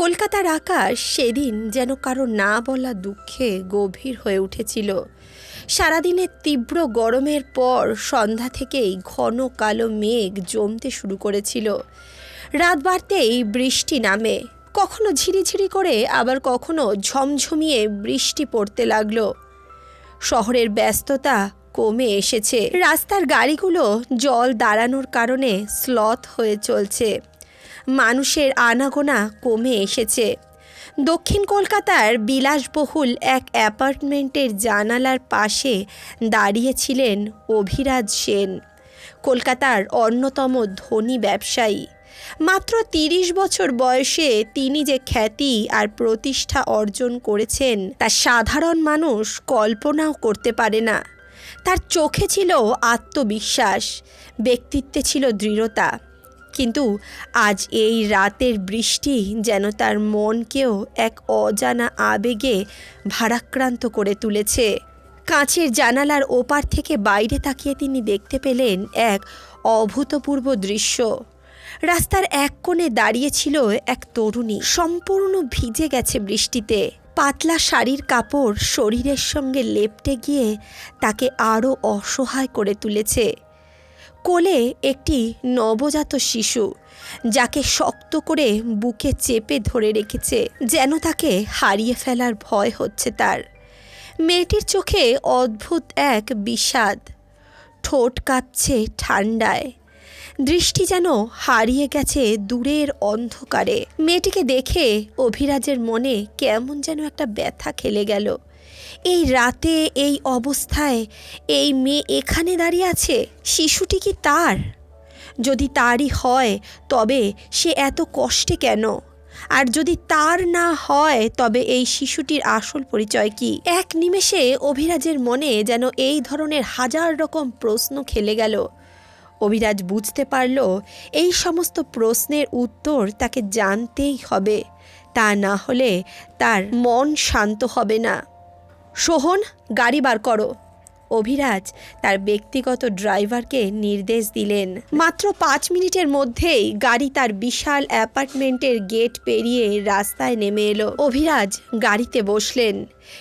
কলকাতার আকাশ সেদিন যেন কারও না বলা দুঃখে গভীর হয়ে উঠেছিল। সারাদিনের তীব্র গরমের পর সন্ধ্যা থেকেই ঘন কালো মেঘ জমতে শুরু করেছিল। রাত বাড়তেই বৃষ্টি নামে। কখনো ঝিরিঝিরি করে, আবার কখনো ঝমঝমিয়ে বৃষ্টি পড়তে লাগল। শহরের ব্যস্ততা কমে এসেছে। রাস্তার গাড়িগুলো জল দাঁড়ানোর কারণে স্লথ হয়ে চলছে। মানুষের আনাগোনা কমে এসেছে। দক্ষিণ কলকাতার বিলাসবহুল এক অ্যাপার্টমেন্টের জানালার পাশে দাঁড়িয়েছিলেন অভিরাজ সেন, কলকাতার অন্যতম ধনী ব্যবসায়ী। মাত্র তিরিশ বছর বয়সে তিনি যে খ্যাতি আর প্রতিষ্ঠা অর্জন করেছেন, তা সাধারণ মানুষ কল্পনাও করতে পারে না। তার চোখে ছিল আত্মবিশ্বাস, ব্যক্তিত্বে ছিল দৃঢ়তা। কিন্তু আজ এই রাতের বৃষ্টি যেন তার মনকেও এক অজানা আবেগে ভারাক্রান্ত করে তুলেছে। কাঁচের জানালার ওপার থেকে বাইরে তাকিয়ে তিনি দেখতে পেলেন এক অভূতপূর্ব দৃশ্য। রাস্তার এক কোণে দাঁড়িয়েছিল এক তরুণী। সম্পূর্ণ ভিজে গেছে বৃষ্টিতে। পাতলা শাড়ির কাপড় শরীরের সঙ্গে লেপটে গিয়ে তাকে আরও অসহায় করে তুলেছে। কোলে একটি নবজাত শিশু, যাকে শক্ত করে বুকে চেপে ধরে রেখেছে, যেন তাকে হারিয়ে ফেলার ভয় হচ্ছে তার। মেয়েটির চোখে অদ্ভুত এক বিষাদ। ঠোঁট কাঁপছে ঠান্ডায়। দৃষ্টি যেন হারিয়ে গেছে দূরের অন্ধকারে। মেয়েটিকে দেখে অভিরাজের মনে কেমন যেন একটা ব্যথা খেলে গেল। এই রাতে, এই অবস্থায় এই মেয়ে এখানে দাঁড়িয়ে আছে? শিশুটি কি তার? যদি তারই হয়, তবে সে এত কষ্টে কেন? আর যদি তার না হয়, তবে এই শিশুটির আসল পরিচয় কি? এক নিমেষে অভিরাজের মনে যেন এই ধরনের হাজার রকম প্রশ্ন খেলে গেল। অভিরাজ বুঝতে পারল, এই সমস্ত প্রশ্নের উত্তর তাকে জানতেই হবে। তা না হলে তার মন শান্ত হবে না। সোহন গাড়ি বার করো। অভিরাজ তার ব্যক্তিগত ড্রাইভারকে নির্দেশ দিলেন। মাত্র পাঁচ মিনিটের মধ্যেই গাড়ি তার বিশাল অ্যাপার্টমেন্টের গেট পেরিয়ে রাস্তায় নেমে এলো। অভিরাজ গাড়িতে বসলেন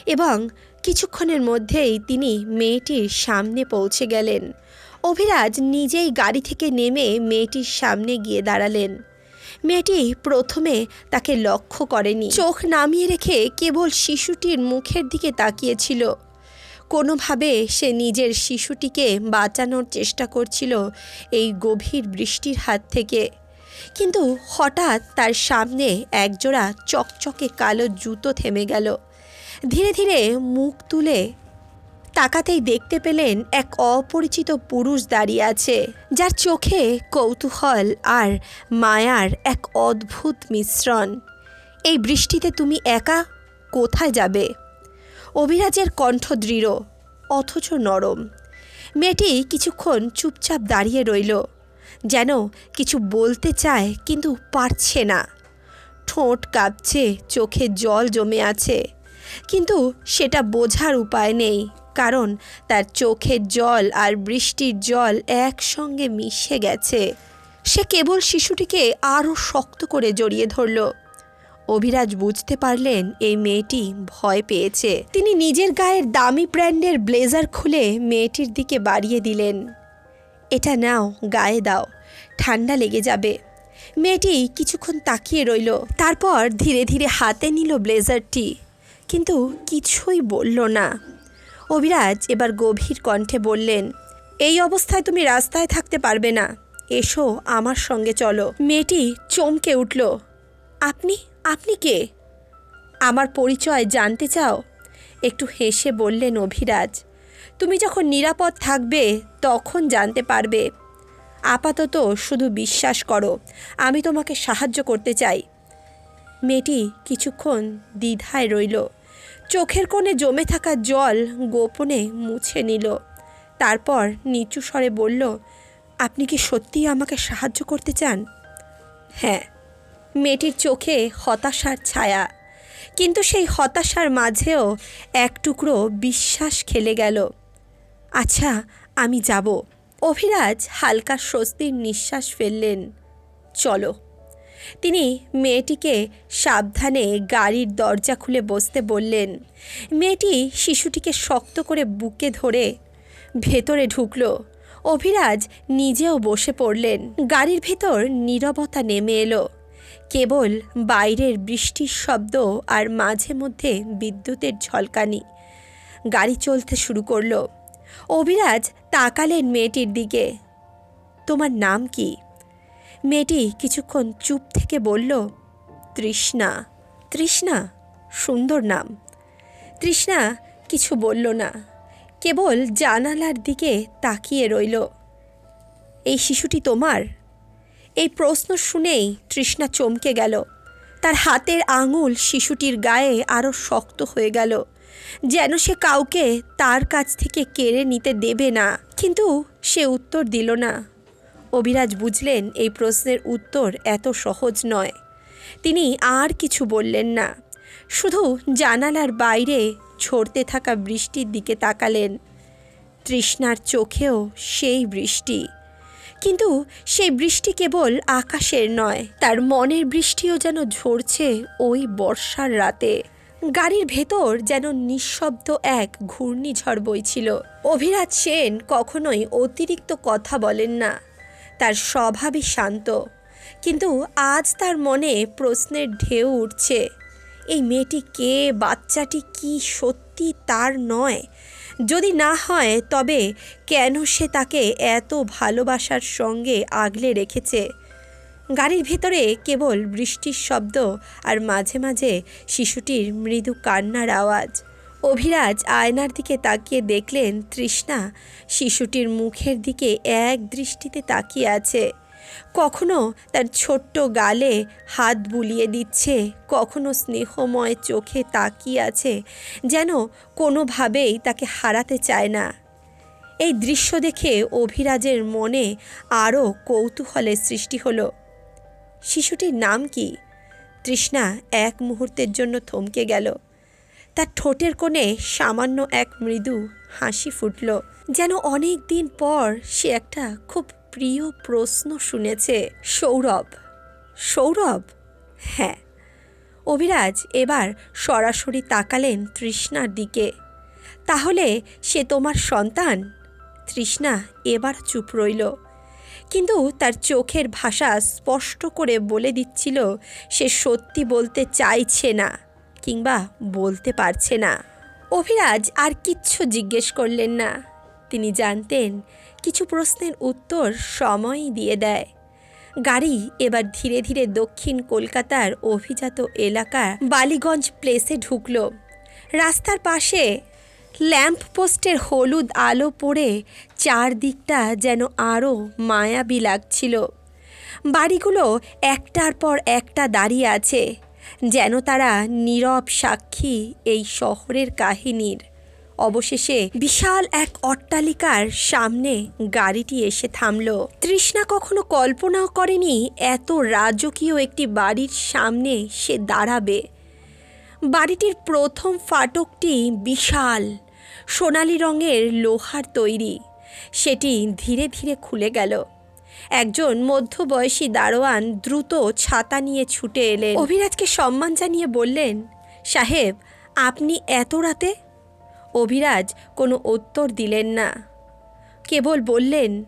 এবং কিছুক্ষণের মধ্যেই তিনি মেয়েটির সামনে পৌঁছে গেলেন। অভিরাজ নিজেই গাড়ি থেকে নেমে মেয়েটির সামনে গিয়ে দাঁড়ালেন। মেয়েটি প্রথমে তাকে লক্ষ্য করেনি। চোখ নামিয়ে রেখে কেবল শিশুটির মুখের দিকে তাকিয়েছিল। কোনোভাবে সে নিজের শিশুটিকে বাঁচানোর চেষ্টা করছিল এই গভীর বৃষ্টির হাত থেকে। কিন্তু হঠাৎ তার সামনে একজোড়া চকচকে কালো জুতো থেমে গেল। ধীরে ধীরে মুখ তুলে তাকাতেই দেখতে পেলেন এক অপরিচিত পুরুষ দাঁড়িয়ে আছে, যার চোখে কৌতূহল আর মায়ার এক অদ্ভুত মিশ্রণ। এই বৃষ্টিতে তুমি একা কোথায় যাবে? অভিরাজের কণ্ঠ দৃঢ়, অথচ নরম। মেয়েটি কিছুক্ষণ চুপচাপ দাঁড়িয়ে রইল, যেন কিছু বলতে চায় কিন্তু পারছে না। ঠোঁট কাঁপছে, চোখে জল জমে আছে, কিন্তু সেটা বোঝার উপায় নেই। কারণ তার চোখের জল আর বৃষ্টির জল একসঙ্গে মিশে গেছে। সে কেবল শিশুটিকে আরও শক্ত করে জড়িয়ে ধরল। অভিরাজ বুঝতে পারলেন এই মেয়েটি ভয় পেয়েছে। তিনি নিজের গায়ের দামি ব্র্যান্ডের ব্লেজার খুলে মেয়েটির দিকে বাড়িয়ে দিলেন। এটা নাও, গায়ে দাও, ঠান্ডা লেগে যাবে। মেয়েটি কিছুক্ষণ তাকিয়ে রইল। তারপর ধীরে ধীরে হাতে নিল ব্লেজারটি, কিন্তু কিছুই বলল না। অভিরাজ এবার গভীর কণ্ঠে বললেন, এই অবস্থায় তুমি রাস্তায় থাকতে পারবে না। এসো আমার সঙ্গে চলো। মেয়েটি চমকে উঠল, আপনি আপনি কে? আমার পরিচয় জানতে চাও? একটু হেসে বললেন অভিরাজ, তুমি যখন নিরাপদ থাকবে, তখন জানতে পারবে। আপাতত শুধু বিশ্বাস করো, আমি তোমাকে সাহায্য করতে চাই। মেয়েটি কিছুক্ষণ দ্বিধায় রইল। চোখের কোণে জমে থাকা জল গোপনে মুছে নিল। তারপর নিচু স্বরে বলল, আপনি কি সত্যিই আমাকে সাহায্য করতে চান? হ্যাঁ মেয়েটির চোখে হতাশার ছায়া। কিন্তু সেই হতাশার মাঝেও এক টুকরো বিশ্বাস খেলে গেল। আচ্ছা আমি যাব। অভিরাজ হালকা স্বস্তির নিঃশ্বাস ফেললেন। চলো। তিনি মেয়েটিকে সাবধানে গাড়ির দরজা খুলে বসতে বললেন, মেয়েটি শিশুটিকে শক্ত করে বুকে ধরে ভেতরে ঢুকলো। অভিরাজ নিজেও বসে পড়লেন। গাড়ির ভেতর নীরবতা নেমে এলো। কেবল বাইরের বৃষ্টির শব্দ আর মাঝে মধ্যে বিদ্যুতের ঝলকানি। গাড়ি চলতে শুরু করল। অভিরাজ তাকালেন মেয়েটির দিকে। তোমার নাম কি? মেয়েটি কিছুক্ষণ চুপ থেকে বলল, তৃষ্ণা তৃষ্ণা, সুন্দর নাম। তৃষ্ণা কিছু বলল না, কেবল জানালার দিকে তাকিয়ে রইল। এই শিশুটি তোমার? এই প্রশ্ন শুনেই তৃষ্ণা চমকে গেল। তার হাতের আঙুল শিশুটির গায়ে আরও শক্ত হয়ে গেল, যেন সে কাউকে তার কাছ থেকে কেড়ে নিতে দেবে না। কিন্তু সে উত্তর দিল না। অভিরাজ বুঝলেন এই প্রশ্নের উত্তর এত সহজ নয়। তিনি আর কিছু বললেন না। শুধু জানালার বাইরে ঝরতে থাকা বৃষ্টির দিকে তাকালেন। তৃষ্ণার চোখেও সেই বৃষ্টি। কিন্তু সেই বৃষ্টি কেবল আকাশের নয়, তার মনের বৃষ্টিও যেন ঝরছে ওই বর্ষার রাতে। গাড়ির ভেতর যেন নিঃশব্দ এক ঘূর্ণিঝড় বইছিল। অভিরাজ সেন কখনোই অতিরিক্ত কথা বলেন না। তার স্বভাবই শান্ত। কিন্তু আজ তার মনে প্রশ্নের ঢেউ উঠছে, এই মেয়েটি কে, বাচ্চাটি কি, সত্যি তার নয়। যদি না হয়, তবে কেন সে তাকে এত ভালোবাসার সঙ্গে আগলে রেখেছে? গাড়ির ভেতরে কেবল বৃষ্টির শব্দ আর মাঝে মাঝে শিশুটির মৃদু কান্নার আওয়াজ। অভিরাজ আয়নার দিকে তাকিয়ে দেখলেন তৃষ্ণা শিশুটির মুখের দিকে এক দৃষ্টিতে তাকিয়ে আছে। কখনো তার ছোট্ট গালে হাত বুলিয়ে দিচ্ছে, কখনো স্নেহময় চোখে তাকিয়ে আছে, যেন কোনোভাবেই তাকে হারাতে চায় না। এই দৃশ্য দেখে অভিরাজের মনে আরও কৌতূহলের সৃষ্টি হলো। শিশুটির নাম কি? তৃষ্ণা এক মুহূর্তের জন্য থমকে গেল। তার ঠোঁটের কোণে সামান্য এক মৃদু হাসি ফুটল। যেন অনেক দিন পর সে একটা খুব প্রিয় প্রশ্ন শুনেছে, সৌরভ সৌরভ? হ্যাঁ। অভিরাজ এবার সরাসরি তাকালেন তৃষ্ণার দিকে। তাহলে সে তোমার সন্তান? তৃষ্ণা এবার চুপ রইল। কিন্তু তার চোখের ভাষা স্পষ্ট করে বলে দিচ্ছিল, সে সত্যি বলতে চাইছে না। কিংবা বলতে পারছে না। অভিরাজ আর কিচ্ছু জিজ্ঞেস করলেন না। তিনি জানতেন কিছু প্রশ্নের উত্তর সময়ই দিয়ে দেয়। গাড়ি এবার ধীরে ধীরে দক্ষিণ কলকাতার অভিজাত এলাকা বালিগঞ্জ প্লেসে ঢুকল। রাস্তার পাশে ল্যাম্প পোস্টের হলুদ আলো পড়ে চারদিকটা যেন আরও মায়াবী লাগছিল। বাড়িগুলো একটার পর একটা দাঁড়িয়ে আছে। যেন তারা নীরব সাক্ষী এই শহরের কাহিনীর। অবশেষে বিশাল এক অট্টালিকার সামনে গাড়িটি এসে থামল। তৃষ্ণা কখনো কল্পনাও করেনি এত রাজকীয় একটি বাড়ির সামনে সে দাঁড়াবে। বাড়িটির প্রথম ফাটকটি বিশাল, সোনালি রঙের লোহার তৈরি। সেটি ধীরে ধীরে খুলে গেল। একজন মধ্যবয়সী দারোয়ান দ্রুত ছাতা নিয়ে ছুটে এলেন। অভিরাজকে সম্মান জানিয়ে বললেন, সাহেব, আপনি এত রাতে? অভিরাজ কোনো উত্তর দিলেন না। কেবল বললেন,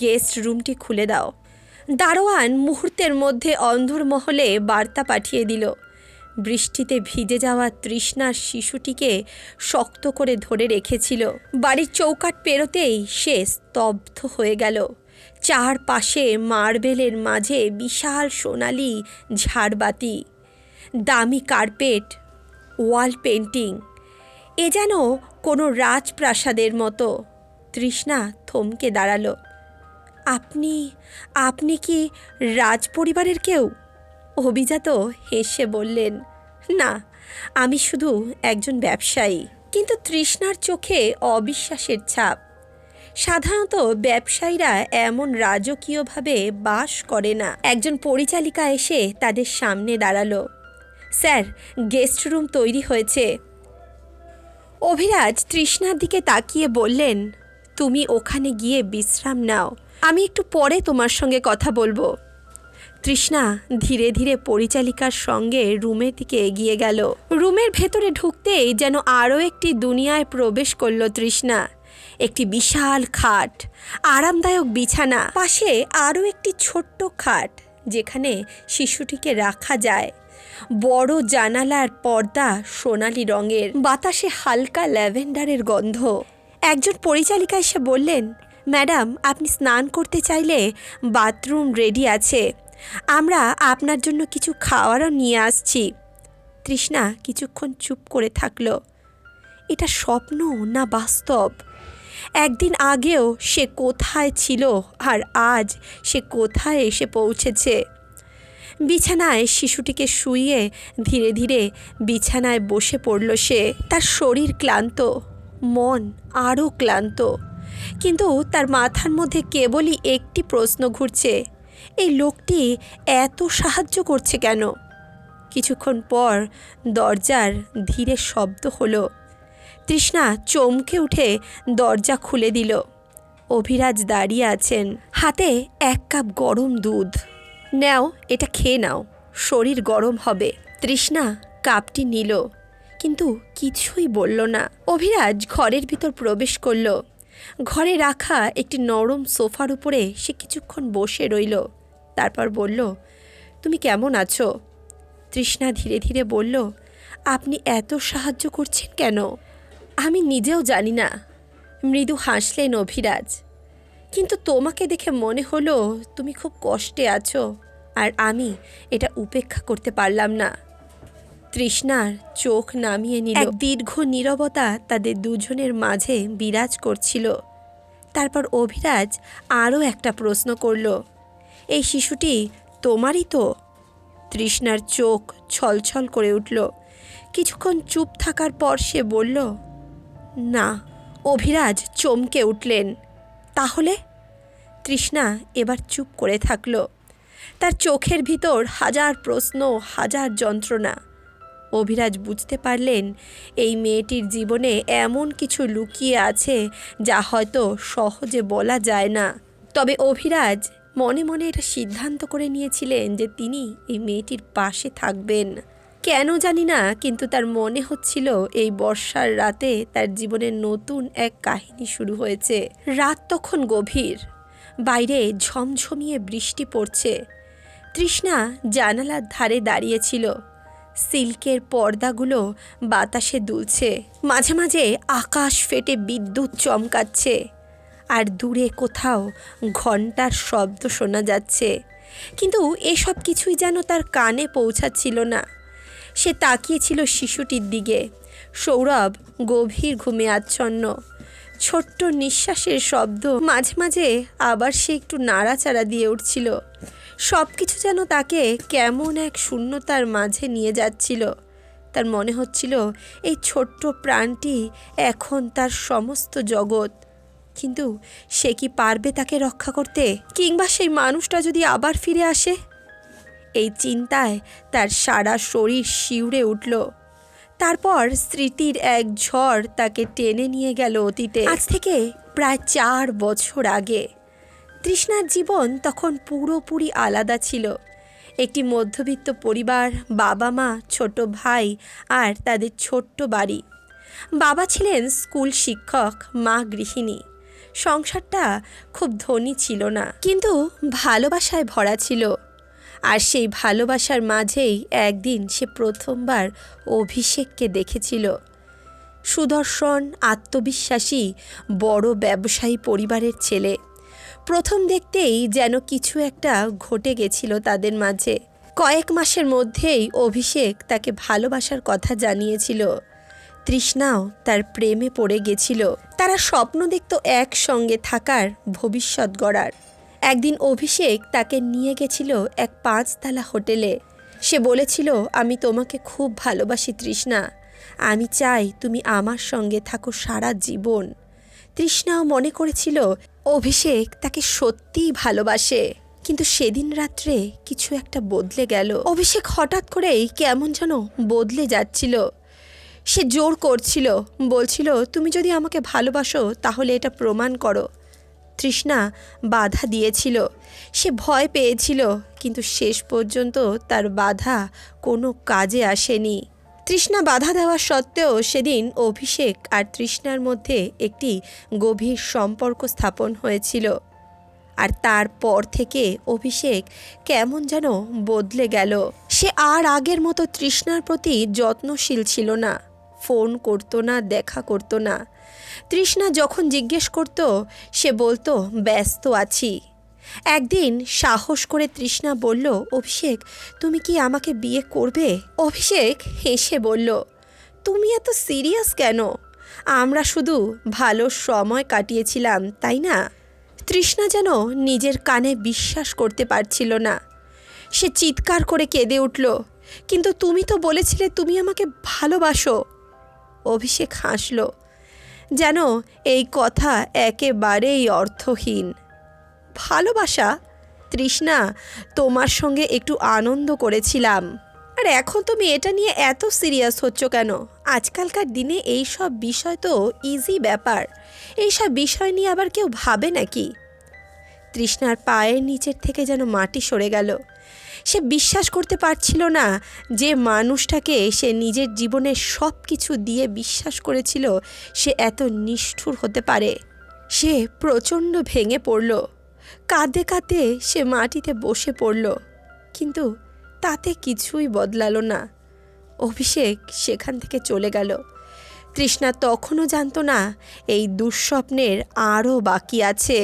গেস্ট রুমটি খুলে দাও। দারোয়ান মুহূর্তের মধ্যে অন্ধরমহলে বার্তা পাঠিয়ে দিল। বৃষ্টিতে ভিজে যাওয়া তৃষ্ণার শিশুটিকে শক্ত করে ধরে রেখেছিল। বাড়ির চৌকাট পেরোতেই সে স্তব্ধ হয়ে গেল। চারপাশে মার্বেলের মাঝে বিশাল সোনালি ঝাড়বাতি, দামি কার্পেট, ওয়াল পেন্টিং এ যেন কোনো রাজপ্রাসাদের মতো। তৃষ্ণা থমকে দাঁড়াল। আপনি আপনি কি রাজপরিবারের কেউ? অভিজাত হেসে বললেন, না, আমি শুধু একজন ব্যবসায়ী। কিন্তু তৃষ্ণার চোখে অবিশ্বাসের ছাপ। সাধারণত ব্যবসায়ীরা এমন রাজকীয়ভাবে বাস করে না। একজন পরিচালিকা এসে তাদের সামনে দাঁড়াল। স্যার, গেস্ট রুম তৈরি হয়েছে। অভিরাজ তৃষ্ণার দিকে তাকিয়ে বললেন, তুমি ওখানে গিয়ে বিশ্রাম নাও। আমি একটু পরে তোমার সঙ্গে কথা বলব। তৃষ্ণা ধীরে ধীরে পরিচালিকার সঙ্গে রুমের দিকে এগিয়ে গেল। রুমের ভেতরে ঢুকতেই যেন আরও একটি দুনিয়ায় প্রবেশ করল তৃষ্ণা। একটি বিশাল খাট, আরামদায়ক বিছানা, পাশে আরও একটি ছোট্ট খাট যেখানে শিশুটিকে রাখা যায়। বড় জানালার পর্দা সোনালি রঙের, বাতাসে হালকা ল্যাভেন্ডারের গন্ধ। একজন পরিচালিকা এসে বললেন, ম্যাডাম, আপনি স্নান করতে চাইলে বাথরুম রেডি আছে। আমরা আপনার জন্য কিছু খাওয়ারও নিয়ে আসছি তৃষ্ণা কিছুক্ষণ চুপ করে থাকল। এটা স্বপ্ন না বাস্তব? একদিন আগেও সে কোথায় ছিল আর আজ সে কোথায় এসে পৌঁছেছে? বিছানায় শিশুটিকে শুইয়ে ধীরে ধীরে বিছানায় বসে পড়ল সে। তার শরীর ক্লান্ত, মন আরও ক্লান্ত। কিন্তু তার মাথার মধ্যে কেবলই একটি প্রশ্ন ঘুরছে, এই লোকটি এত সাহায্য করছে কেন? কিছুক্ষণ পর দরজার ধীরে শব্দ হলো। তৃষ্ণা চমকে উঠে দরজা খুলে দিল। অভিরাজ দাঁড়িয়ে আছেন। হাতে এক কাপ গরম দুধ। নাও, এটা খেয়ে নাও। শরীর গরম হবে। তৃষ্ণা কাপটি নিল। কিন্তু কিছুই বলল না। অভিরাজ ঘরের ভিতর প্রবেশ করল। ঘরে রাখা একটি নরম সোফার উপরে সে কিছুক্ষণ বসে রইল। তারপর বলল, তুমি কেমন আছো? তৃষ্ণা ধীরে ধীরে বলল, আপনি এত সাহায্য করছেন কেন? আমি নিজেও জানি না। মৃদু হাসলেন অভিরাজ। কিন্তু তোমাকে দেখে মনে হলো তুমি খুব কষ্টে আছো, আর আমি এটা উপেক্ষা করতে পারলাম না। তৃষ্ণার চোখ নামিয়ে নিল। এক দীর্ঘ নীরবতা তাদের দুজনের মাঝে বিরাজ করছিল। তারপর অভিরাজ আরও একটা প্রশ্ন করল, এই শিশুটি তোমারই তো? তৃষ্ণার চোখ ছলছল করে উঠল। কিছুক্ষণ চুপ থাকার পর সে বলল না, অভিরাজ চমকে উঠলেন। তাহলে? তৃষ্ণা এবার চুপ করে থাকল। তার চোখের ভিতর হাজার প্রশ্ন, হাজার যন্ত্রণা। অভিরাজ বুঝতে পারলেন, এই মেয়েটির জীবনে এমন কিছু লুকিয়ে আছে যা হয়তো সহজে বলা যায় না। তবে অভিরাজ মনে মনে এটা সিদ্ধান্ত করে নিয়েছিলেন যে তিনি এই মেয়েটির পাশে থাকবেন। কেন জানি না, কিন্তু তার মনে হচ্ছিল এই বর্ষার রাতে তার জীবনের নতুন এক কাহিনী শুরু হয়েছে। রাত তখন গভীর। বাইরে ঝমঝমিয়ে বৃষ্টি পড়ছে। তৃষ্ণা জানালার ধারে দাঁড়িয়েছিল। সিল্কের পর্দাগুলো বাতাসে দুলছে। মাঝে মাঝে আকাশ ফেটে বিদ্যুৎ চমকাচ্ছে। আর দূরে কোথাও ঘণ্টার শব্দ শোনা যাচ্ছে। কিন্তু এসব কিছুই যেন তার কানে পৌঁছাচ্ছিল না। সে তাকিয়েছিল শিশুটির দিকে। সৌরভ গভীর ঘুমে আচ্ছন্ন। ছোট্ট নিঃশ্বাসের শব্দ মাঝে মাঝে আবার সে একটু নাড়াচাড়া দিয়ে উঠছিল। সব কিছু যেন তাকে কেমন এক শূন্যতার মাঝে নিয়ে যাচ্ছিল। তার মনে হচ্ছিল এই ছোট্ট প্রাণটি এখন তার সমস্ত জগৎ। কিন্তু সে কি পারবে তাকে রক্ষা করতে? কিংবা সেই মানুষটা যদি আবার ফিরে আসে? এই চিন্তায় তার সারা শরীর শিউরে উঠল। তারপর স্মৃতির এক ঝড় তাকে টেনে নিয়ে গেল অতীতে। আজ থেকে প্রায় চার বছর আগে তৃষ্ণার জীবন তখন পুরোপুরি আলাদা ছিল। একটি মধ্যবিত্ত পরিবার বাবা মা ছোট ভাই আর তাদের ছোট্ট বাড়ি। বাবা ছিলেন স্কুল শিক্ষক, মা গৃহিণী। সংসারটা খুব ধনী ছিল না। কিন্তু ভালোবাসায় ভরা ছিল। আর সেই ভালোবাসার মাঝেই একদিন সে প্রথমবার অভিষেককে দেখেছিল। সুদর্শন, আত্মবিশ্বাসী, বড় ব্যবসায়ী পরিবারের ছেলে। প্রথম দেখতেই যেন কিছু একটা ঘটে গেছিল তাদের মাঝে। কয়েক মাসের মধ্যেই অভিষেক তাকে ভালোবাসার কথা জানিয়েছিল। তৃষ্ণাও তার প্রেমে পড়ে গেছিল। তারা স্বপ্ন দেখত একসঙ্গে থাকার ভবিষ্যৎ গড়ার। একদিন অভিষেক তাকে নিয়ে গেছিল এক পাঁচতলা হোটেলে। সে বলেছিল, আমি তোমাকে খুব ভালোবাসি তৃষ্ণা। আমি চাই তুমি আমার সঙ্গে থাকো সারা জীবন। তৃষ্ণাও মনে করেছিল, অভিষেক তাকে সত্যিই ভালোবাসে। কিন্তু সেদিন রাত্রে কিছু একটা বদলে গেল। অভিষেক হঠাৎ করেই কেমন যেন বদলে যাচ্ছিল। সে জোর করছিল, বলছিল, তুমি যদি আমাকে ভালোবাসো তাহলে এটা প্রমাণ করো। তৃষ্ণা বাধা দিয়েছিল। সে ভয় পেয়েছিল, কিন্তু শেষ পর্যন্ত তার বাধা কোনো কাজে আসেনি। তৃষ্ণা বাধা দেওয়া সত্ত্বেও সেদিন অভিষেক আর তৃষ্ণার মধ্যে একটি গভীর সম্পর্ক স্থাপন হয়েছিল। আর তারপর থেকে অভিষেক কেমন যেন বদলে গেল। সে আর আগের মতো তৃষ্ণার প্রতি যত্নশীল ছিল না। ফোন করতো না, দেখা করতো না। তৃষ্ণা যখন জিজ্ঞেস করত, সে বলতো, ব্যস্ত আছি। একদিন সাহস করে তৃষ্ণা বলল, অভিষেক, তুমি কি আমাকে বিয়ে করবে? অভিষেক হেসে বলল, তুমি এত সিরিয়াস কেন? আমরা শুধু ভালো সময় কাটিয়েছিলাম, তাই না? তৃষ্ণা যেন নিজের কানে বিশ্বাস করতে পারছিল না। সে চিৎকার করে কেঁদে উঠল, কিন্তু তুমি তো বলেছিলে তুমি আমাকে ভালোবাসো। অভিষেক হাসল যেন এই কথা একেবারেই অর্থহীন। ভালোবাসা? তৃষ্ণা, তোমার সঙ্গে একটু আনন্দ করেছিলাম। আর এখন তুমি এটা নিয়ে এত সিরিয়াস হচ্ছ কেন? আজকালকার দিনে এই সব বিষয় তো ইজি ব্যাপার। এই সব বিষয় নিয়ে আবার কেউ ভাবে নাকি? তৃষ্ণার পায়ের নিচের থেকে যেন মাটি সরে গেল। সে বিশ্বাস করতে পারছিল না যে মানুষটাকে সে নিজের জীবনের সব কিছু দিয়ে বিশ্বাস করেছিল, সে এত নিষ্ঠুর হতে পারে। সে প্রচণ্ড ভেঙে পড়ল। কাঁদে কাঁদে সে মাটিতে বসে পড়ল, কিন্তু তাতে কিছুই বদলালো না। অভিষেক সেখান থেকে চলে গেল। তৃষ্ণা তখনও জানতো না, এই দুঃস্বপ্নের আরও বাকি আছে।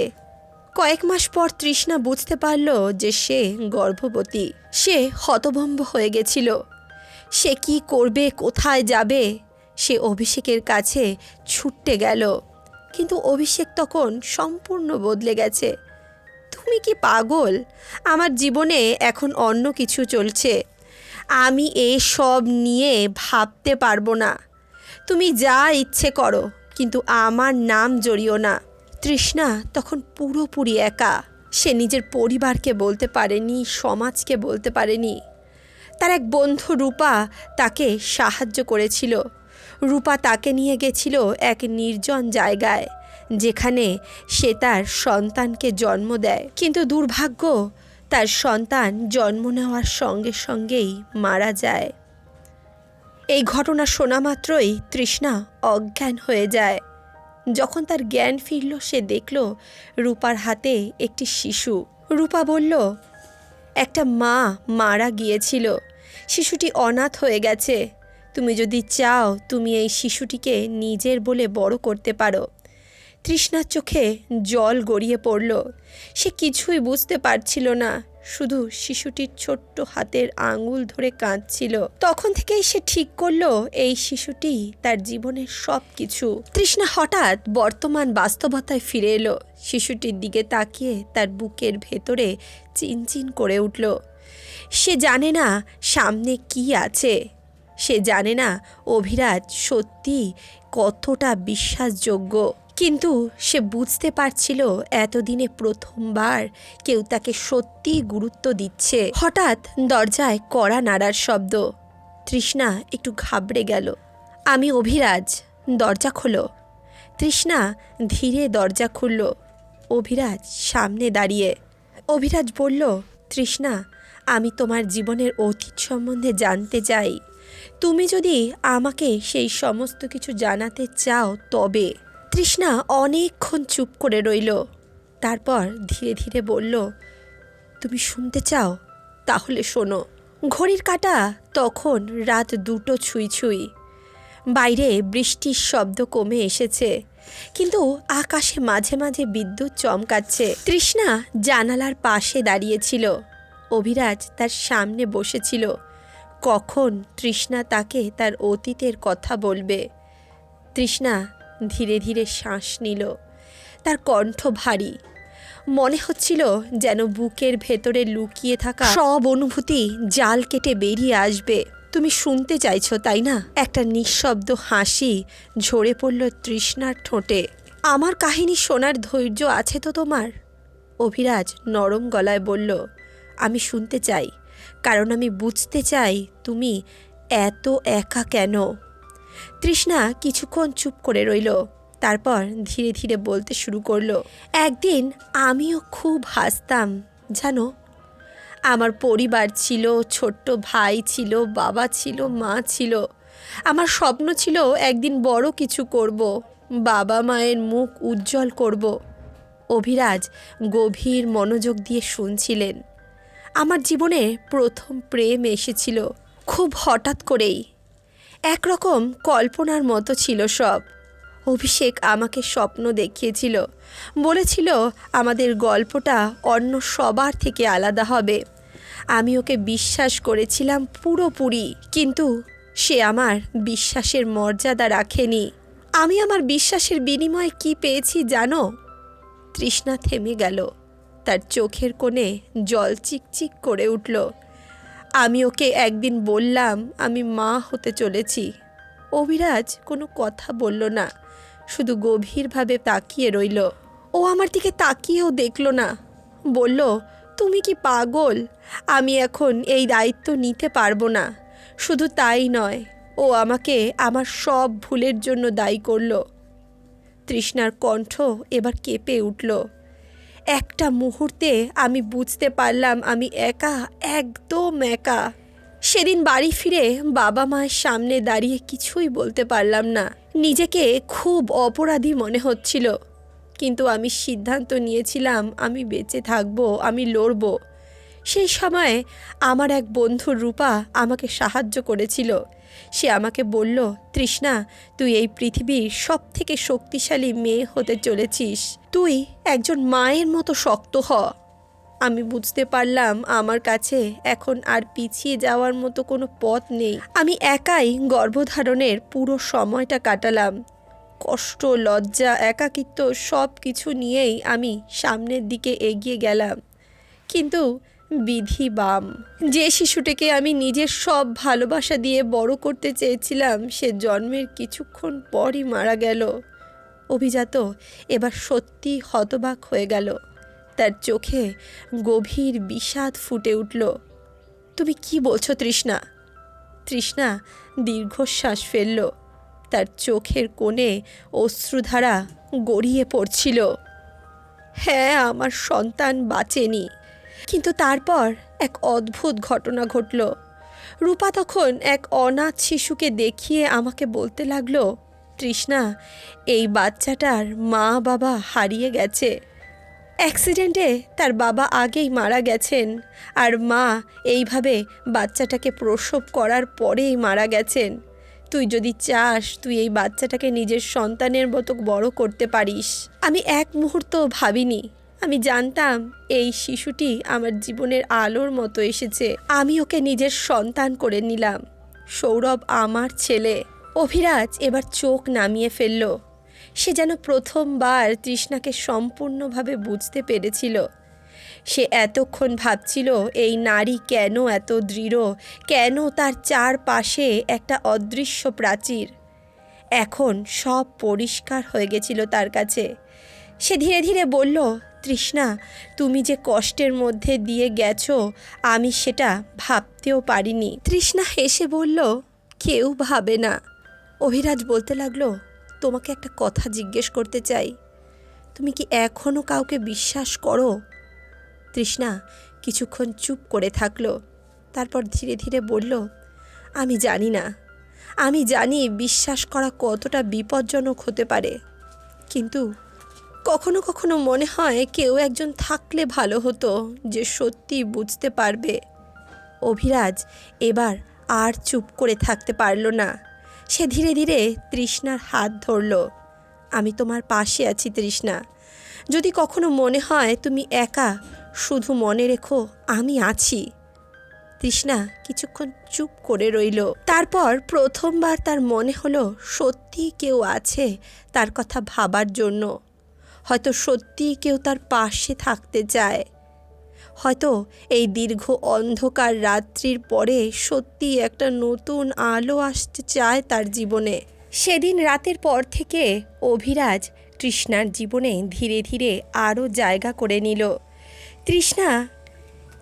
কয়েক মাস পর তৃষ্ণা বুঝতে পারল যে সে গর্ভবতী। সে হতভম্ব হয়ে গেছিল। সে কি করবে, কোথায় যাবে? সে অভিষেকের কাছে ছুটতে গেল। কিন্তু অভিষেক তখন সম্পূর্ণ বদলে গেছে। তুমি কি পাগল? আমার জীবনে এখন অন্য কিছু চলছে। আমি এসব নিয়ে ভাবতে পারব না। তুমি যা ইচ্ছে করো, কিন্তু আমার নাম জড়িও না। তৃষ্ণা তখন পুরোপুরি একা। সে নিজের পরিবারকে বলতে পারেনি, সমাজকে বলতে পারেনি। তার এক বন্ধু রূপা তাকে সাহায্য করেছিল। রূপা তাকে নিয়ে গেছিল এক নির্জন জায়গায়, যেখানে সে তার সন্তানকে জন্ম দেয়। কিন্তু দুর্ভাগ্য, তার সন্তান জন্ম নেওয়ার সঙ্গে সঙ্গেই মারা যায়। এই ঘটনা শোনা মাত্রই তৃষ্ণা অজ্ঞান হয়ে যায়। যখন তার জ্ঞান ফিরল, সে দেখল রূপার হাতে একটি শিশু। রূপা বলল, একটা মা মারা গিয়েছিল। শিশুটি অনাথ হয়ে গেছে। তুমি যদি চাও, তুমি এই শিশুটিকে নিজের বলে বড় করতে পারো। তৃষ্ণার চোখে জল গড়িয়ে পড়ল। সে কিছুই বুঝতে পারছিল না। শুধু শিশুটির ছোট্ট হাতের আঙুল ধরে কাঁদছিল। তখন থেকেই সে ঠিক করল, এই শিশুটি তার জীবনের সব কিছু তৃষ্ণা হঠাৎ বর্তমান বাস্তবতায় ফিরে এলো। শিশুটির দিকে তাকিয়ে তার বুকের ভেতরে চিনচিন করে উঠল। সে জানে না সামনে কি আছে। সে জানে না অভিরাজ সত্যি কতটা বিশ্বাসযোগ্য। কিন্তু সে বুঝতে পারছিল এতদিনে প্রথমবার কেউ তাকে সত্যি গুরুত্ব দিচ্ছে। হঠাৎ দরজায় কড়া নাড়ার শব্দ। তৃষ্ণা একটু ঘাবড়ে গেল। আমি অভিরাজ, দরজা খোলো। তৃষ্ণা ধীরে দরজা খুলল। অভিরাজ, সামনে দাঁড়িয়ে। অভিরাজ বলল, তৃষ্ণা, আমি তোমার জীবনের অতীত সম্বন্ধে জানতে চাই। তুমি যদি আমাকে সেই সমস্ত কিছু জানাতে চাও তবে। তৃষ্ণা অনেকক্ষণ চুপ করে রইল। তারপর ধীরে ধীরে বলল, তুমি শুনতে চাও? তাহলে শোনো। ঘড়ির কাটা তখন রাত দুটো ছুঁই ছুঁই। বাইরে বৃষ্টির শব্দ কমে এসেছে, কিন্তু আকাশে মাঝে মাঝে বিদ্যুৎ চমকাচ্ছে। তৃষ্ণা জানালার পাশে দাঁড়িয়েছিল। অভিরাজ তার সামনে বসেছিল। কখন তৃষ্ণা তাকে তার অতীতের কথা বলবে? তৃষ্ণা ধীরে ধীরে শ্বাস নিল। তার কণ্ঠ ভারী। মনে হচ্ছিল যেন বুকের ভেতরে লুকিয়ে থাকা সব অনুভূতি জাল কেটে বেরিয়ে আসবে। তুমি শুনতে চাইছো, তাই না? একটা নিঃশব্দ হাসি ঝরে পড়ল তৃষ্ণার ঠোঁটে। আমার কাহিনী শোনার ধৈর্য আছে তো তোমার? অভিরাজ নরম গলায় বলল, আমি শুনতে চাই, কারণ আমি বুঝতে চাই তুমি এত একা কেন? তৃষ্ণা কিছুক্ষণ চুপ করে রইল। তারপর ধীরে ধীরে বলতে শুরু করল, একদিন আমিও খুব হাসতাম, জানো? আমার পরিবার ছিল, ছোট্ট ভাই ছিল, বাবা ছিল, মা ছিল। আমার স্বপ্ন ছিল একদিন বড় কিছু করব, বাবা মায়ের মুখ উজ্জ্বল করব। অভিরাজ গভীর মনোযোগ দিয়ে শুনছিলেন। আমার জীবনে প্রথম প্রেম এসেছিল, খুব হঠাৎ করেই। একরকম কল্পনার মতো ছিল সব। অভিষেক আমাকে স্বপ্ন দেখিয়েছিল। বলেছিল আমাদের গল্পটা অন্য সবার থেকে আলাদা হবে। আমি ওকে বিশ্বাস করেছিলাম পুরোপুরি, কিন্তু সে আমার বিশ্বাসের মর্যাদা রাখেনি। আমি আমার বিশ্বাসের বিনিময়ে কি পেয়েছি জানো? তৃষ্ণা থেমে গেল। তার চোখের কোণে জল চিকচিক করে উঠল। আমি ওকে একদিন বললাম, আমি মা হতে চলেছি। অভিরাজ কোনো কথা বলল না, শুধু গভীরভাবে তাকিয়ে রইল। ও আমার দিকে তাকিয়েও দেখল না। বলল, তুমি কি পাগল? আমি এখন এই দায়িত্ব নিতে পারব না। শুধু তাই নয়, ও আমাকে আমার সব ভুলের জন্য দায়ী করল। তৃষ্ণার কণ্ঠ এবার কেঁপে উঠল। একটা মুহূর্তে আমি বুঝতে পারলাম আমি একা, একদম একা। সেদিন বাড়ি ফিরে বাবা মায়ের সামনে দাঁড়িয়ে কিছুই বলতে পারলাম না। নিজেকে খুব অপরাধী মনে হচ্ছিল। কিন্তু আমি সিদ্ধান্ত নিয়েছিলাম, আমি বেঁচে থাকব, আমি লড়ব। সেই সময়ে আমার এক বন্ধুর রূপা আমাকে সাহায্য করেছিল। সে আমাকে বলল, তৃষ্ণা, তুই এই পৃথিবীর সব থেকে শক্তিশালী মেয়ে হতে চলেছিস। তুই একজন মায়ের মতো শক্ত হ। আমি বুঝতে পারলাম আমার কাছে এখন আর পিছিয়ে যাওয়ার মতো কোনো পথ নেই। আমি একাই গর্ভধারণের পুরো সময়টা কাটালাম। কষ্ট, লজ্জা, একাকিত্ব সব কিছু নিয়েই আমি সামনের দিকে এগিয়ে গেলাম। কিন্তু বিধি বাম। যে শিশুটিকে আমি নিজের সব ভালোবাসা দিয়ে বড় করতে চেয়েছিলাম, সে জন্মের কিছুক্ষণ পরই মারা গেল। অভিজাত এবার সত্যি হতবাক হয়ে গেল। তার চোখে গভীর বিষাদ ফুটে উঠল। তুমি কি বলছো, তৃষ্ণা? তৃষ্ণা দীর্ঘশ্বাস ফেলল। তার চোখের কোণে অশ্রুধারা গড়িয়ে পড়ছিল। হ্যাঁ আমার সন্তান বাঁচেনি। কিন্তু তারপর এক অদ্ভুত ঘটনা ঘটল। রূপা তখন এক অনাথ শিশুকে দেখিয়ে আমাকে বলতে লাগল, তৃষ্ণা, এই বাচ্চাটার মা বাবা হারিয়ে গেছে। অ্যাক্সিডেন্টে তার বাবা আগেই মারা গেছেন আর মা এইভাবে বাচ্চাটাকে প্রসব করার পরেই মারা গেছেন। তুই যদি চাস তুই এই বাচ্চাটাকে নিজের সন্তানের মতো বড় করতে পারিস। আমি এক মুহূর্ত ভাবিনি আমি জানতাম এই শিশুটি আমার জীবনের আলোর মতো এসেছে। আমি ওকে নিজের সন্তান করে নিলাম। সৌরভ আমার ছেলে। অভিরাজ এবার চোখ নামিয়ে ফেলল। সে যেন প্রথমবার তৃষ্ণাকে সম্পূর্ণভাবে বুঝতে পেরেছিল। সে এতক্ষণ ভাবছিল, এই নারী কেন এত দৃঢ়? কেন তার চারপাশে একটা অদৃশ্য প্রাচীর? এখন সব পরিষ্কার হয়ে গেছিল তার কাছে। সে ধীরে ধীরে বলল তৃষ্ণা, তুমি যে কষ্টের মধ্যে দিয়ে গেছো, আমি সেটা ভাবতেও পারিনি। তৃষ্ণা হেসে বলল, কেউ ভাবে না। অভিরাজ বলতে লাগল, তোমাকে একটা কথা জিজ্ঞেস করতে চাই। তুমি কি এখনও কাউকে বিশ্বাস করো? তৃষ্ণা কিছুক্ষণ চুপ করে থাকল, তারপর ধীরে ধীরে বলল, আমি জানি না। আমি জানি বিশ্বাস করা কতটা বিপজ্জনক হতে পারে। কিন্তু কখনো কখনো মনে হয় কেউ একজন থাকলে ভালো হতো যে সত্যি বুঝতে পারবে। অভিরাজ এবার আর চুপ করে থাকতে পারল না। সে ধীরে ধীরে তৃষ্ণার হাত ধরল। আমি তোমার পাশে আছি তৃষ্ণা। যদি কখনো মনে হয় তুমি একা, শুধু মনে রেখো আমি আছি। তৃষ্ণা কিছুক্ষণ চুপ করে রইল। তারপর প্রথমবার তার মনে হলো সত্যি কেউ আছে তার কথা ভাবার জন্য। হয়তো সত্যি কেউ তার পাশে থাকতে চায়। হয়তো এই দীর্ঘ অন্ধকার রাত্রির পরে সত্যি একটা নতুন আলো আসতে চায় তার জীবনে। সেদিন রাতের পর থেকে অভিরাজ তৃষ্ণার জীবনে ধীরে ধীরে আরও জায়গা করে নিল। তৃষ্ণা,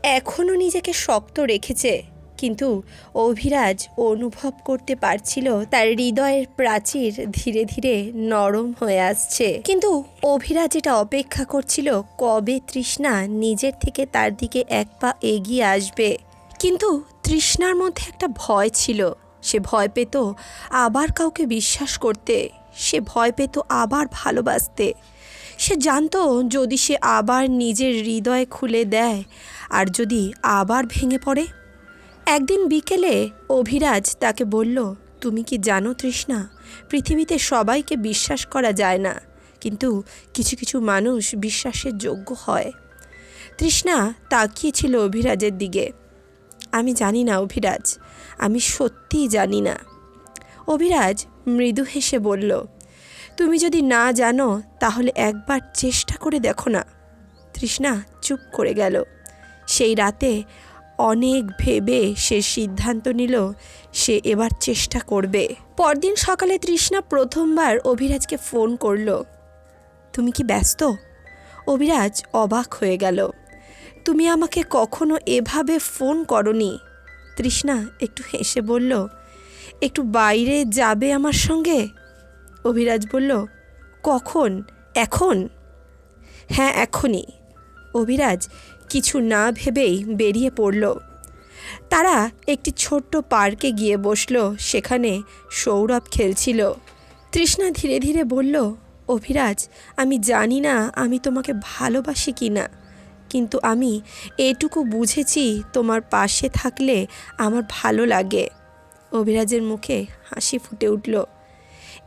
এখনও নিজেকে শক্ত রেখেছে। কিন্তু অভিরাজ অনুভব করতে পারছিল তার হৃদয়ের প্রাচীর ধীরে ধীরে নরম হয়ে আসছে। কিন্তু অভিরাজ এটা অপেক্ষা করছিল কবে তৃষ্ণা নিজের থেকে তার দিকে এক পা এগিয়ে আসবে। কিন্তু তৃষ্ণার মধ্যে একটা ভয় ছিল। সে ভয় পেত আবার কাউকে বিশ্বাস করতে। সে ভয় পেত আবার ভালোবাসতে। সে জানতো যদি সে আবার নিজের হৃদয় খুলে দেয় আর যদি আবার ভেঙে পড়ে একদিন বিকেলে অভিরাজ তাকে বলল, তুমি কি জানো তৃষ্ণা, পৃথিবীতে সবাইকে বিশ্বাস করা যায় না, কিন্তু কিছু কিছু মানুষ বিশ্বাসের যোগ্য হয়। তৃষ্ণা তাকিয়েছিল অভিরাজের দিকে। আমি জানি না অভিরাজ, আমি সত্যিই জানি না। অভিরাজ মৃদু হেসে বলল, তুমি যদি না জানো, তাহলে একবার চেষ্টা করে দেখো না। তৃষ্ণা চুপ করে গেল। সেই রাতে অনেক ভেবে সে সিদ্ধান্ত নিল, সে এবার চেষ্টা করবে। পরদিন সকালে তৃষ্ণা প্রথমবার অভিরাজকে ফোন করল, তুমি কি ব্যস্ত? অভিরাজ অবাক হয়ে গেল, তুমি আমাকে কখনো এভাবে ফোন করনি? তৃষ্ণা একটু হেসে বলল, একটু বাইরে যাবে আমার সঙ্গে? অভিরাজ বলল, কখন? এখন? হ্যাঁ এখনই। অভিরাজ কিছু না ভেবেই বেরিয়ে পড়ল। তারা একটি ছোট্ট পার্কে গিয়ে বসল, সেখানে সৌরভ খেলছিল। তৃষ্ণা ধীরে ধীরে বলল, অভিরাজ, আমি জানি না আমি তোমাকে ভালোবাসি কি না, কিন্তু আমি এটুকু বুঝেছি তোমার পাশে থাকলে আমার ভালো লাগে অভিরাজের মুখে হাসি ফুটে উঠল।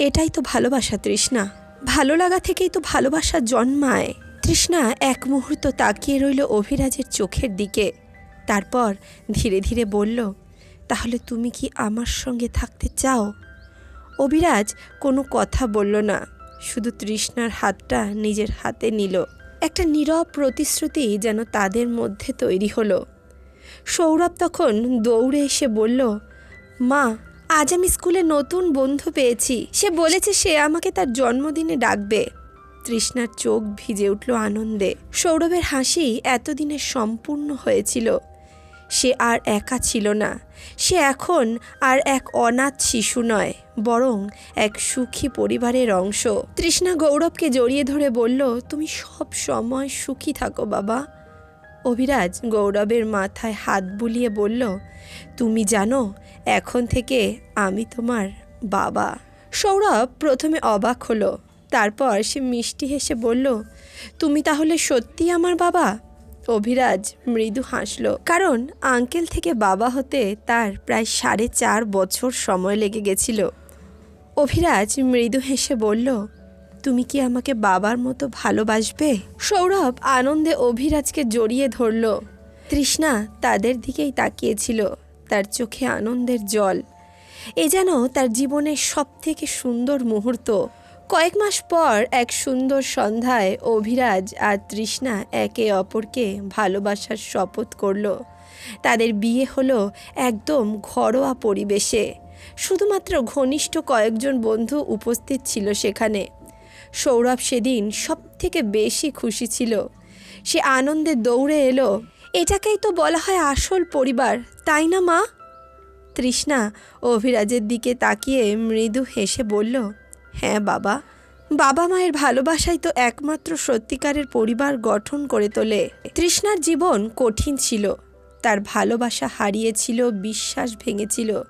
এটাই তো ভালোবাসা, তৃষ্ণা। ভালো লাগা থেকেই তো ভালোবাসা জন্মায়। তৃষ্ণা এক মুহূর্ত তাকিয়ে রইল অভিরাজের চোখের দিকে। তারপর ধীরে ধীরে বলল, তাহলে তুমি কি আমার সঙ্গে থাকতে চাও? অভিরাজ কোনো কথা বলল না, শুধু তৃষ্ণার হাতটা নিজের হাতে নিল। একটা নীরব প্রতিশ্রুতি যেন তাদের মধ্যে তৈরি হলো। সৌরভ তখন দৌড়ে এসে বলল, মা, আজ আমি স্কুলে নতুন বন্ধু পেয়েছি। সে বলেছে সে আমাকে তার জন্মদিনে ডাকবে। তৃষ্ণার চোখ ভিজে উঠল আনন্দে। সৌরভের হাসি এতদিনে সম্পূর্ণ হয়েছিল। সে আর একা ছিল না। সে এখন আর এক অনাথ শিশু নয়, বরং এক সুখী পরিবারের অংশ। তৃষ্ণা গৌরবকে জড়িয়ে ধরে বলল, তুমি সব সময় সুখী থাকো, বাবা। অভিরাজ গৌরবের মাথায় হাত বুলিয়ে বলল, তুমি জানো, এখন থেকে আমি তোমার বাবা। সৌরভ প্রথমে অবাক হলো। তারপর সে মিষ্টি হেসে বলল, তুমি তাহলে সত্যি আমার বাবা? অভিরাজ মৃদু হাসল, কারণ আঙ্কেল থেকে বাবা হতে তার প্রায় সাড়ে চার বছর সময় লেগে গেছিল। অভিরাজ মৃদু হেসে বলল, তুমি কি আমাকে বাবার মতো ভালোবাসবে? সৌরভ আনন্দে অভিরাজকে জড়িয়ে ধরল। তৃষ্ণা তাদের দিকেই তাকিয়েছিল, তার চোখে আনন্দের জল। এ যেন তার জীবনের সবথেকে সুন্দর মুহূর্ত। কয়েক মাস পর এক সুন্দর সন্ধ্যায় অভিরাজ আর তৃষ্ণা একে অপরকে ভালোবাসার শপথ করল। তাদের বিয়ে হলো একদম ঘরোয়া পরিবেশে। শুধুমাত্র ঘনিষ্ঠ কয়েকজন বন্ধু উপস্থিত ছিল সেখানে। সৌরভ সেদিন সব থেকে বেশি খুশি ছিল। সে আনন্দে দৌড়ে এলো, এটাকেই তো বলা হয় আসল পরিবার, তাই না মা? তৃষ্ণা অভিরাজের দিকে তাকিয়ে মৃদু হেসে বলল হ্যাঁ বাবা। বাবা মায়ের ভালোবাসাই তো একমাত্র সত্যিকারের পরিবার গঠন করে তোলে। তৃষ্ণার জীবন কঠিন ছিল। তার ভালোবাসা হারিয়েছিল, বিশ্বাস ভেঙেছিল।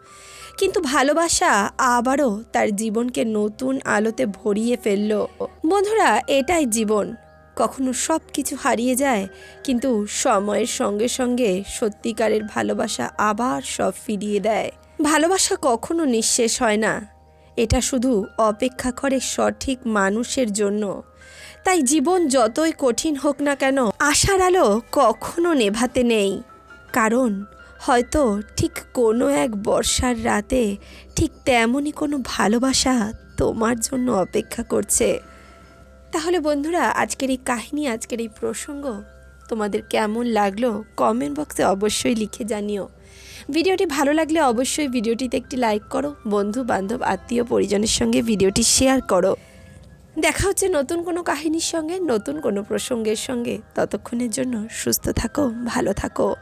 কিন্তু ভালোবাসা আবারও তার জীবনকে নতুন আলোতে ভরিয়ে ফেলল। বন্ধুরা, এটাই জীবন। কখনো সব কিছু হারিয়ে যায়, কিন্তু সময়ের সঙ্গে সঙ্গে সত্যিকারের ভালোবাসা আবার সব ফিরিয়ে দেয়। ভালোবাসা কখনো নিঃশেষ হয় না। এটা শুধু অপেক্ষা করে সঠিক মানুষের জন্য। তাই জীবন যতই কঠিন হোক না কেন, আশার আলো কখনো নেভাতে নেই। কারণ হয়তো ঠিক কোনো এক বর্ষার রাতে ঠিক তেমনই কোনো ভালোবাসা তোমার জন্য অপেক্ষা করছে। তাহলে বন্ধুরা, আজকের এই কাহিনী, আজকের এই প্রসঙ্গ তোমাদের কেমন লাগল? কমেন্ট বক্সে অবশ্যই লিখে জানিও। ভিডিওটি ভালো লাগলে অবশ্যই ভিডিওটিতে একটি লাইক করো, বন্ধু, বান্ধব, আত্মীয়, পরিজনের সঙ্গে ভিডিওটি শেয়ার করো। দেখা হচ্ছে নতুন কোনো কাহিনীর সঙ্গে, নতুন কোনো প্রসঙ্গের সঙ্গে। ততক্ষণের জন্য সুস্থ থাকো, ভালো থাকো।